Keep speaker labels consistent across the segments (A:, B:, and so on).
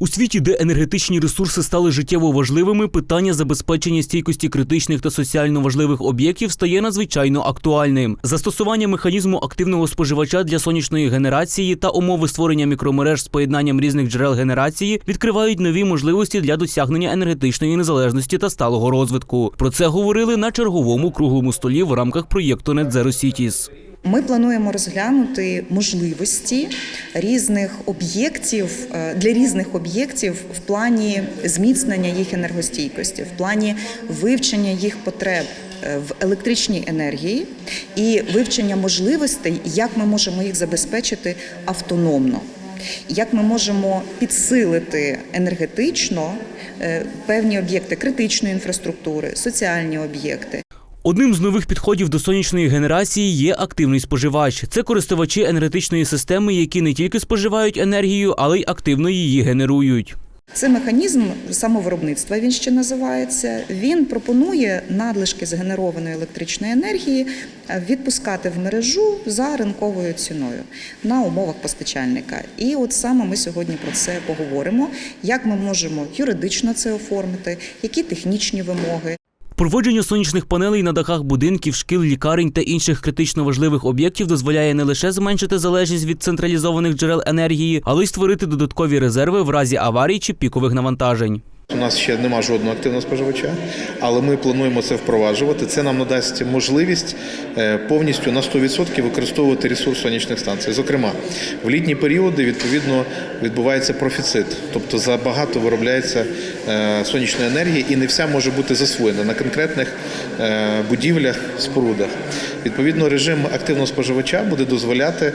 A: У світі, де енергетичні ресурси стали життєво важливими, питання забезпечення стійкості критичних та соціально важливих об'єктів стає надзвичайно актуальним. Застосування механізму активного споживача для сонячної генерації та умови створення мікромереж з поєднанням різних джерел генерації відкривають нові можливості для досягнення енергетичної незалежності та сталого розвитку. Про це говорили на черговому круглому столі в рамках проєкту Net Zero Cities.
B: Ми плануємо розглянути можливості різних об'єктів е, для різних об'єктів в плані зміцнення їх енергостійкості, в плані вивчення їх потреб е, в електричній енергії і вивчення можливостей, як ми можемо їх забезпечити автономно. Як ми можемо підсилити енергетично е, певні об'єкти критичної інфраструктури, соціальні об'єкти.
A: Одним з нових підходів до сонячної генерації є активний споживач. Це користувачі енергетичної системи, які не тільки споживають енергію, але й активно її генерують.
B: Це механізм самовиробництва. Він ще називається. Він пропонує надлишки згенерованої електричної енергії е, відпускати в мережу за ринковою ціною на умовах постачальника. І от саме ми сьогодні про це поговоримо: як ми можемо юридично це оформити, які технічні вимоги.
A: Проводження сонячних панелей на дахах будинків, шкіл, лікарень та інших критично важливих об'єктів дозволяє не лише зменшити залежність від централізованих джерел енергії, але й створити додаткові резерви в разі аварій чи пікових навантажень.
C: У нас ще нема жодного активного споживача, але ми плануємо це впроваджувати. Це нам надасть можливість е, повністю на 100% використовувати ресурс сонячних станцій. Зокрема, в літні періоди відповідно відбувається профіцит, тобто забагато виробляється е, сонячної енергії, і не вся може бути засвоєна на конкретних е, будівлях, спорудах. Відповідно, режим активного споживача буде дозволяти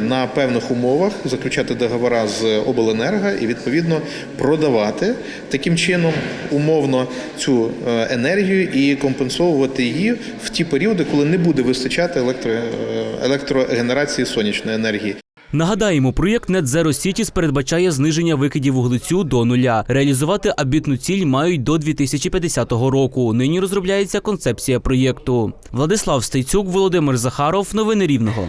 C: на певних умовах заключати договори з обленерго і відповідно продавати таким чином умовно цю е, енергію і компенсовувати її в ті періоди, коли не буде вистачати електро, е, електрогенерації сонячної енергії.
A: Нагадаємо, проєкт Net Zero Cities передбачає зниження викидів вуглецю до нуля. Реалізувати амбітну ціль мають до 2050 року. Нині розробляється концепція проєкту. Владислав Стейцюк, Володимир Захаров. Новини Рівного.